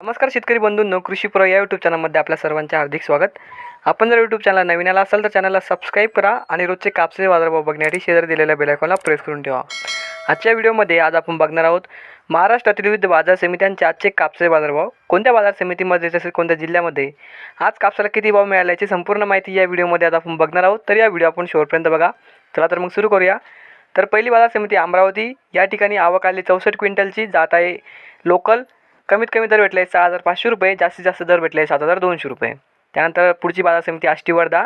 नमस्कार शेतकरी बंधूंनो कृषी प्रो या यूट्यूब चॅनलमध्ये आपल्या सर्वांचे हार्दिक स्वागत. आपण जर यूट्यूब चॅनल नवीन आला असाल तर चॅनलला सबस्क्राईब करा आणि रोजचे कापसे बाजारभाव बघण्यासाठी शेजारी दिलेल्या बेलायकॉनला प्रेस करून ठेवा. आजच्या व्हिडिओमध्ये आज आपण बघणार आहोत महाराष्ट्रातील विविध बाजार समित्यांचे आजचे कापसे बाजारभाव. कोणत्या बाजार समितीमध्ये तसेच कोणत्या जिल्ह्यामध्ये? आज कापसाला किती भाव मिळाला याची संपूर्ण माहिती या व्हिडिओमध्ये आज आपण बघणार आहोत. तर या व्हिडिओ आपण शेवटपर्यंत बघा. चला तर मग सुरू करूया. तर पहिली बाजार समिती अमरावती. या ठिकाणी आवक आली चौसष्ट क्विंटलची. जात आहे लोकल कमीत कमी दर भेटले सहा हजार पाचशे रुपये जास्तीत जास्त दर भेटले सात हजार दोनशे रुपये. त्यानंतर पुढची बाजार समिती आष्टी वर्धा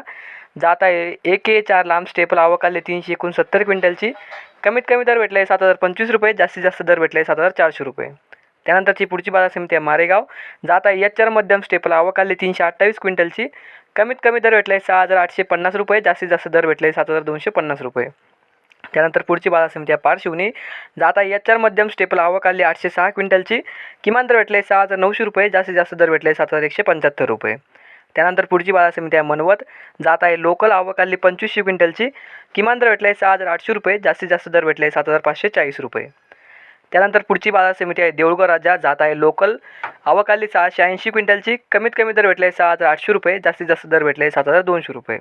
जात आहे एक ए चार लांब स्टेपल आवक आली तीनशे एकोणसत्तर क्विंटलची. कमीत कमी दर भेटले सात हजार पंचवीस रुपये जास्तीत जास्त दर भेटले सात हजार चारशे रुपये. त्यानंतरची पुढची बाजार समिती आहे मारेगाव. जात आहे एच चार मध्यम स्टेपल आवक आली तीनशे अठ्ठावीस क्विंटलची. कमीत कमी दर भेटले सहा हजार आठशे पन्नास रुपये जास्तीत जास्त दर भेटले सात हजार दोनशे पन्नास रुपये. त्यानंतर पुढची बाजार समिती आहे पारशिवनी जात आहे. एच आर मध्यम स्टेपल आवक आली आठशे सहा क्विंटलची. किमान दर भेटले सहा हजार नऊशे रुपये. जास्तीत जास्त दर भेटले सात हजार एकशे पंच्याहत्तर रुपये. त्यानंतर पुढची बाजार समिती आहे मनवत. जात आहे लोकल आवक आली पंचवीसशे क्विंटलची. किमान दर भेटले सहा हजार आठशे रुपये. जास्तीत जास्त दर भेटले सात हजार पाचशे चाळीस रुपये. त्यानंतर पुढची बाजार समिती आहे देऊळगाव राजा. जात आहे लोकल आवक आली सहाशे ऐंशी क्विंटलची. कमीत कमी दर भेटले सहा हजार आठशे रुपये. जास्तीत जास्त दर भेटले सात हजार दोनशे रुपये.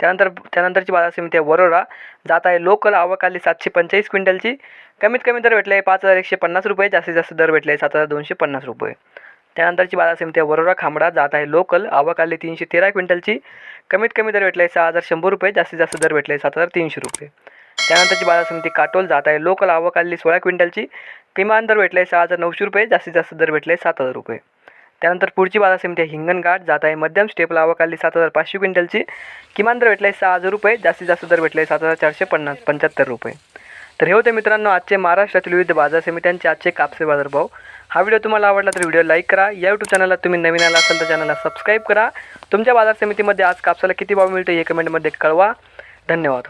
त्यानंतर त्यानंतरची बाजार समिती आहे वरोरा. जात आहे लोकल आवक आली सातशे पंचेचाळीस क्विंटलची. कमीत कमी दर भेटले पाच हजार एकशे पन्नास रुपये. जास्तीत जास्त दर भेटले सात हजार दोनशे पन्नास रुपये. त्यानंतरची बाजार समिती आहे वरोरा खांबडा. जात आहे लोकल. आवक आली तीनशे तेरा क्विंटलची. कमीत कमी दर भेटले सहा हजार शंभर रुपये. जास्तीत जास्त दर भेटले सात हजार तीनशे रुपये. त्यानंतरची बाजार समिती काटोल. जात आहे लोकल आवक सोळा क्विंटलची. किमान दर भेटले सहा हजार नऊशे रुपये. जास्तीत जास्त दर भेटले सात हजार रुपये. त्यानंतर पुढची बाजार समिती आहे. हिंगणघाट जात आहे मध्यम स्टेप आवक आली सात हजार पाचशे क्विंटलची. किमान दर भेटले सहा हजार रुपये. जास्तीत जास्त दर भेटले सात हजार चारशे पन्नास पंच्याहत्तर रुपये. तर हे होते मित्रांनो आजचे महाराष्ट्रातील विविध बाजार समित्यांचे आजचे कापसे बाजारभाव हा व्हिडिओ तुम्हाला आवडला तर व्हिडिओ लाईक करा. या यूट्यूब चॅनलला तुम्ही नवीन आला असाल तर चॅनलला सबस्क्राईब करा. तुमच्या बाजार समितीमध्ये आज कापसाला किती भाव मिळतो हे कमेंटमध्ये कळवा. धन्यवाद.